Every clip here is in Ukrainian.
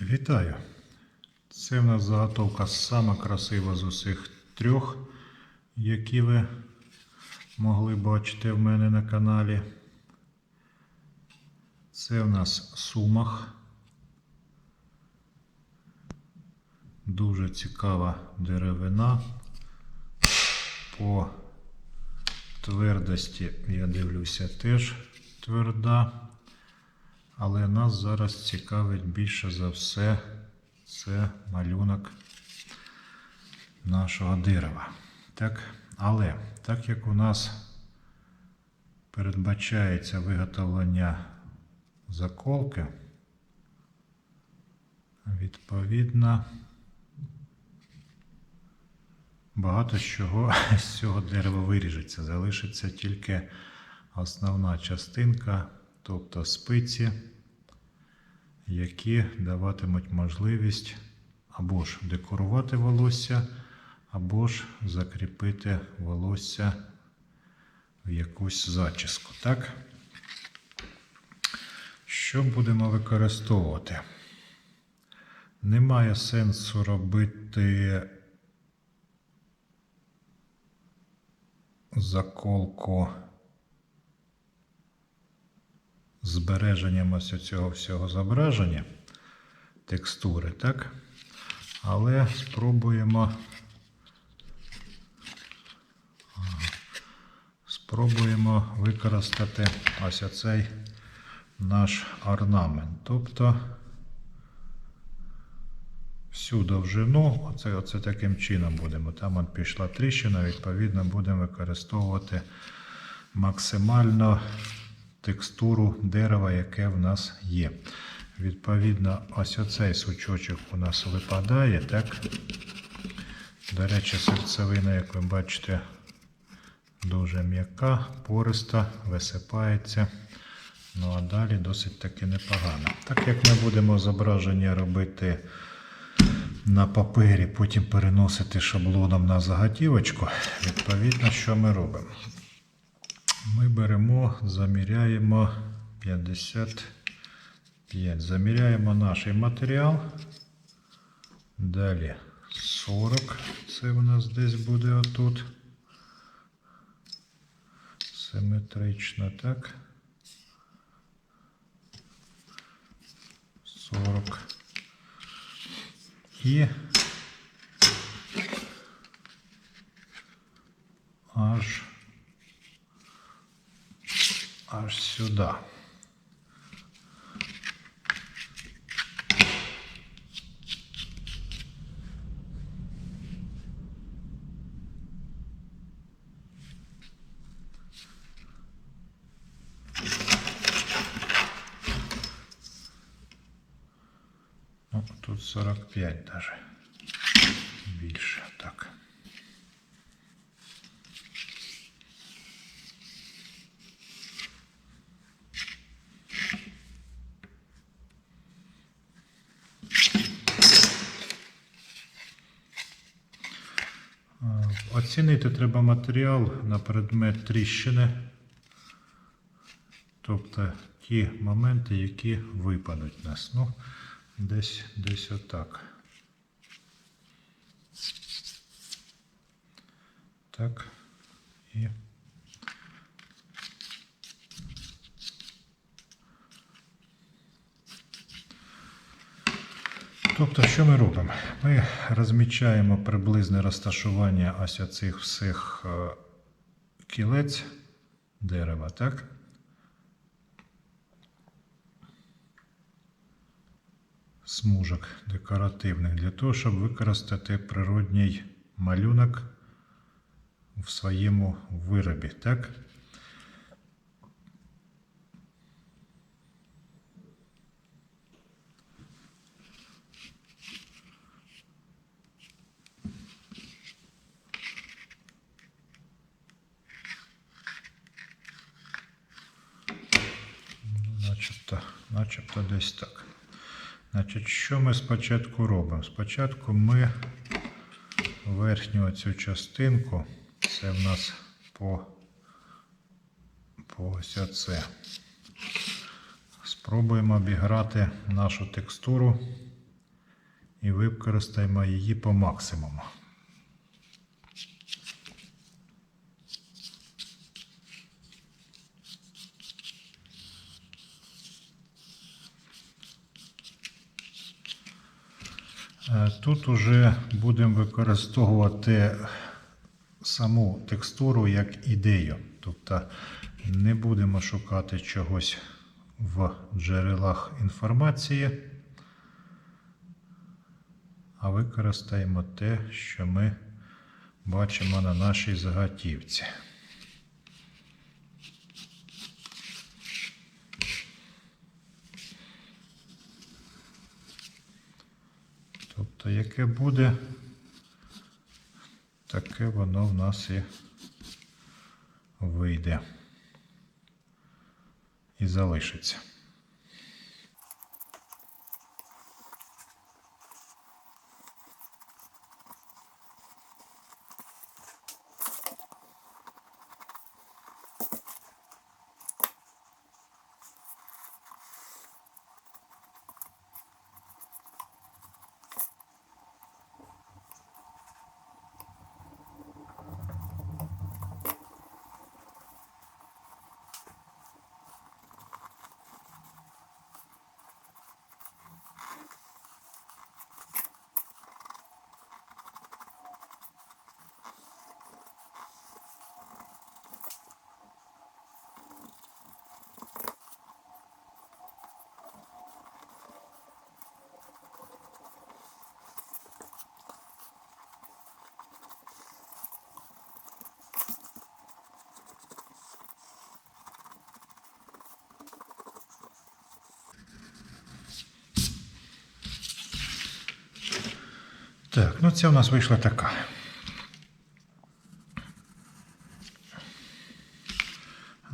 Вітаю! Це в нас заготовка сама красива з усіх трьох, які ви могли бачити в мене на каналі. Це в нас сумах. Дуже цікава деревина. По твердості, я дивлюся, теж тверда. Але нас зараз цікавить більше за все це малюнок нашого дерева. Так? Але так як у нас передбачається виготовлення заколки, відповідно, багато чого з цього дерева виріжеться. Залишиться тільки основна частинка, тобто спиці, які даватимуть можливість або ж декорувати волосся, або ж закріпити волосся в якусь зачіску. Так? Що будемо використовувати? Немає сенсу робити заколку збереженням ось цього всього зображення, текстури, так? Але спробуємо. Спробуємо використати ось оцей наш орнамент. Тобто всю довжину, оце, оце таким чином будемо. Там от пішла тріщина, відповідно, будемо використовувати максимально текстуру дерева, яке в нас є. Відповідно, ось оцей сучочок у нас випадає, так? До речі, серцевина, як ви бачите, дуже м'яка, пориста, висипається. Ну а далі досить таки непогано. Так як ми будемо зображення робити на папері, потім переносити шаблоном на заготівочку, відповідно, що ми робимо? Ми беремо, заміряємо 55. Заміряємо наш матеріал. Далі 40. Це у нас десь буде отут. Симетрично, так. 40. І аж аж сюди. Ну, тут 45 даже. Більше, так. Е, Оцінити треба матеріал на предмет тріщини, тобто ті моменти, які випадуть нас. Ну, десь, десь отак. Так. І Тобто, що ми робимо? Ми розмічаємо приблизне розташування ось цих всіх е, кілець дерева, так? Смужок декоративних для того, щоб використати природній малюнок в своєму виробі, так? Начебто, начебто десь так. Що ми спочатку робимо? Спочатку ми верхню цю частинку, це в нас по, по ось оце. Спробуємо обіграти нашу текстуру і використаємо її по максимуму. Тут уже будемо використовувати саму текстуру як ідею. Тобто не будемо шукати чогось в джерелах інформації, а використаємо те, що ми бачимо на нашій заготівці. Тобто, яке буде, таке воно в нас і вийде і залишиться. Так, ну це у нас вийшла така.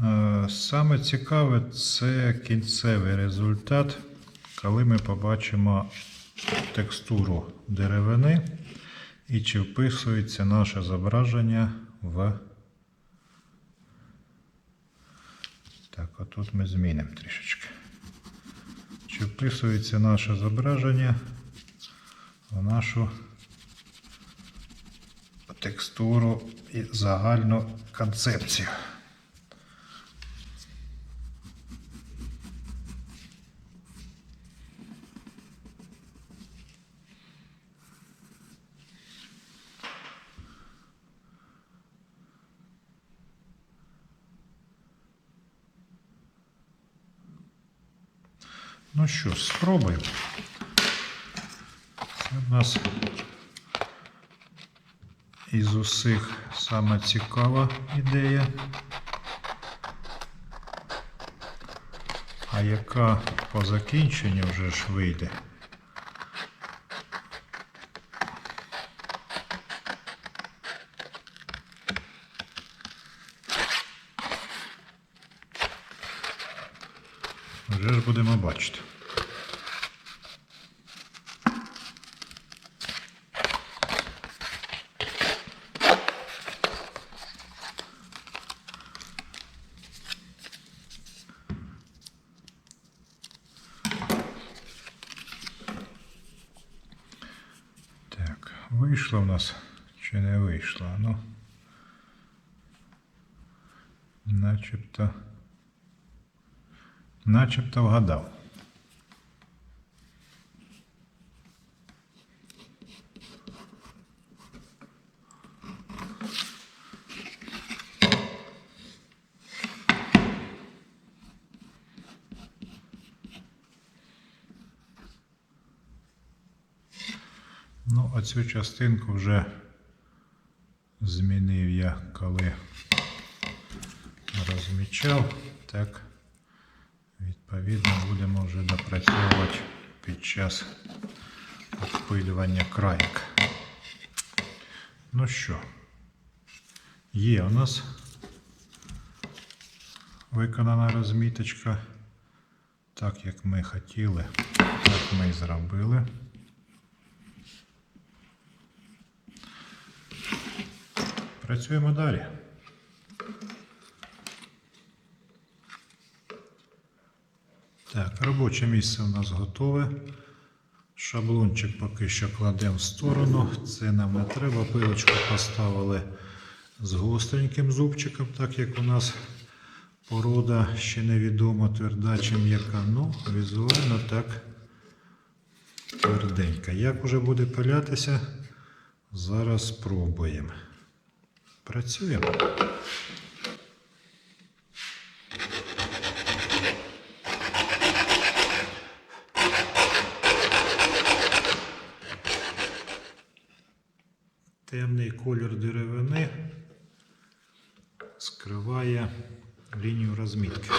Е, Саме цікаве це кінцевий результат, коли ми побачимо текстуру деревини і чи вписується наше зображення в. Так, отут ми змінимо трішечки. Чи вписується наше зображення в нашу текстуру і загальну концепцію. Ну що, спробуємо. В нас із усіх саме цікава ідея. А яка по закінченню вже ж вийде? Вже ж будемо бачити. Так, вийшло в нас чи не вийшло? Ну, начебто, начебто вгадав. Ну, оцю частинку вже змінив я, коли розмічав. Так, відповідно, будемо вже допрацьовувати під час обпилювання краєк. Ну що, є у нас виконана розміточка. Так як ми хотіли, так ми і зробили. Працюємо далі. Так, робоче місце у нас готове. Шаблончик поки що кладемо в сторону. Це нам не треба. Пилочку поставили з гостреньким зубчиком, так як у нас порода ще невідома, тверда чи м'яка. Ну, візуально так тверденька. Як уже буде пилятися, зараз спробуємо. Працюємо. Темний колір деревини скриває лінію розмітки.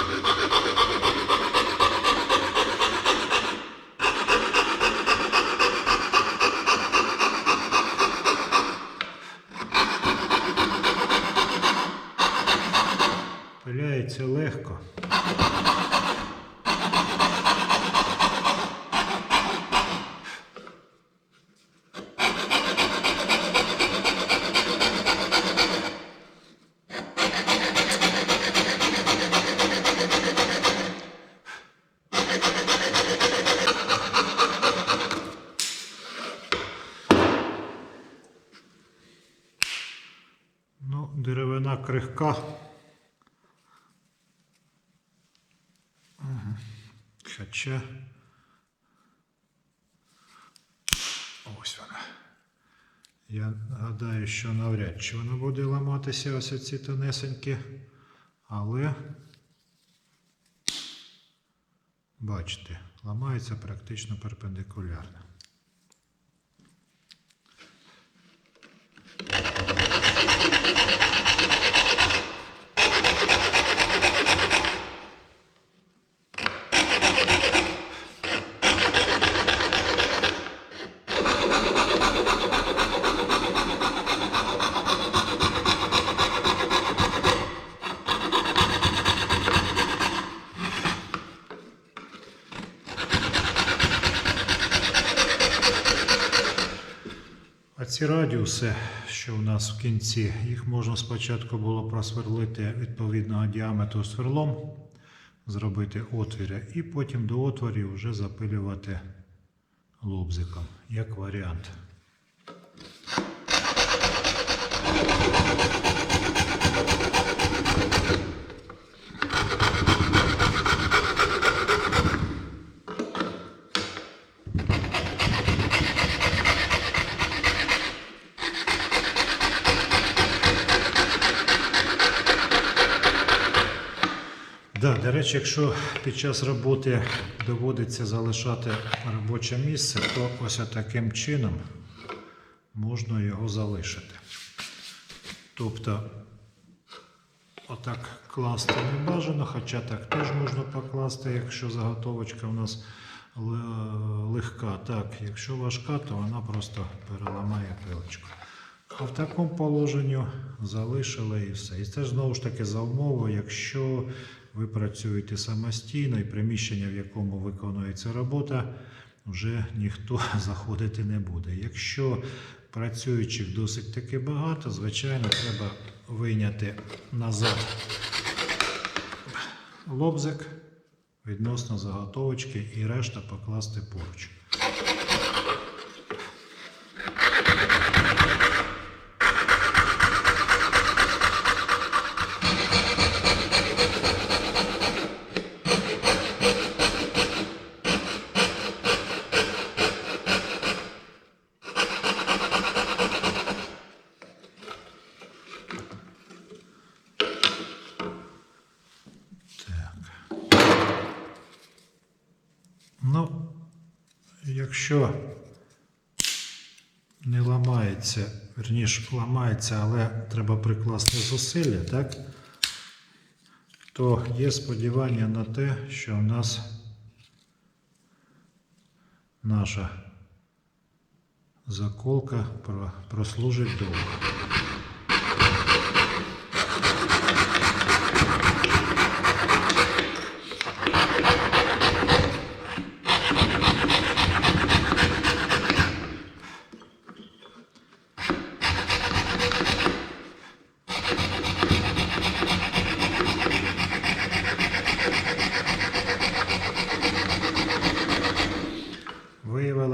Хоча. Ось вона. Я гадаю, що навряд чи вона буде ламатися ось ці тонесенькі. Але бачите, ламається практично перпендикулярно. Ці радіуси, що у нас в кінці, їх можна спочатку було просверлити відповідного діаметру сверлом, зробити отвіри, і потім до отворів вже запилювати лобзиком, як варіант. Да, до речі, якщо під час роботи доводиться залишати робоче місце, то ось таким чином можна його залишити. Тобто, отак класти не бажано, хоча так теж можна покласти, якщо заготовочка у нас легка. Так, якщо важка, то вона просто переламає пилочку. А в такому положенні залишили і все. І це знову ж таки за умовою, якщо ви працюєте самостійно і приміщення, в якому виконується робота, вже ніхто заходити не буде. Якщо працюючих досить таки багато, звичайно, треба вийняти назад лобзик відносно заготовочки і решта покласти поруч. Так. Ну, якщо не ламається, верніш ламається, але треба прикласти зусилля, так? То є сподівання на те, що у нас наша заколка прослужить довго.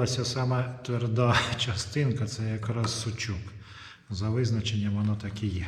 Виявилася сама тверда частинка, це якраз сучок. За визначенням воно так і є.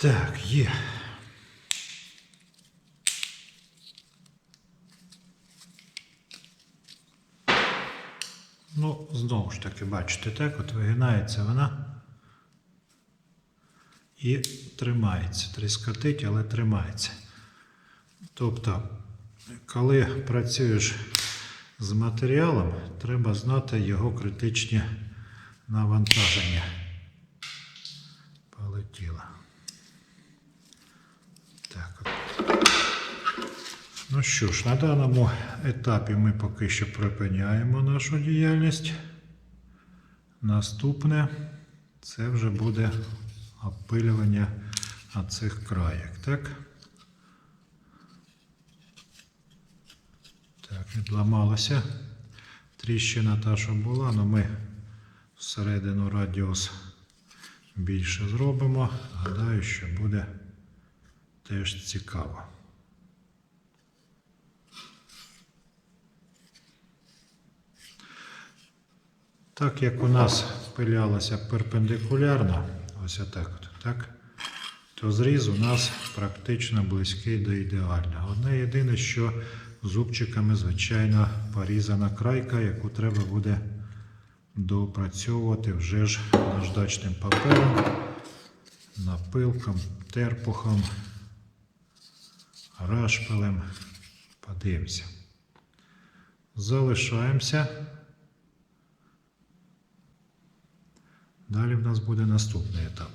Так, є. Ну, знову ж таки, бачите, так, от вигинається вона і тримається. Тріскотить, але тримається. Тобто, коли працюєш з матеріалом, треба знати його критичні навантаження. Полетіло. Так. от. Ну що ж, на даному етапі ми поки що припиняємо нашу діяльність. Наступне це вже буде опилювання цих краєк, так? Так, відламалася. Тріщина та, що була, але ми всередину радіус більше зробимо. Гадаю, що буде теж цікаво. Так як у нас пилялося перпендикулярно, ось отак, от, так, то зріз у нас практично близький до ідеального. Одне єдине, що зубчиками, звичайно, порізана крайка, яку треба буде доопрацьовувати вже ж наждачним папером, напилком, терпухом, рашпилем. Подивимося. Залишаємося. Далі в нас буде наступний етап.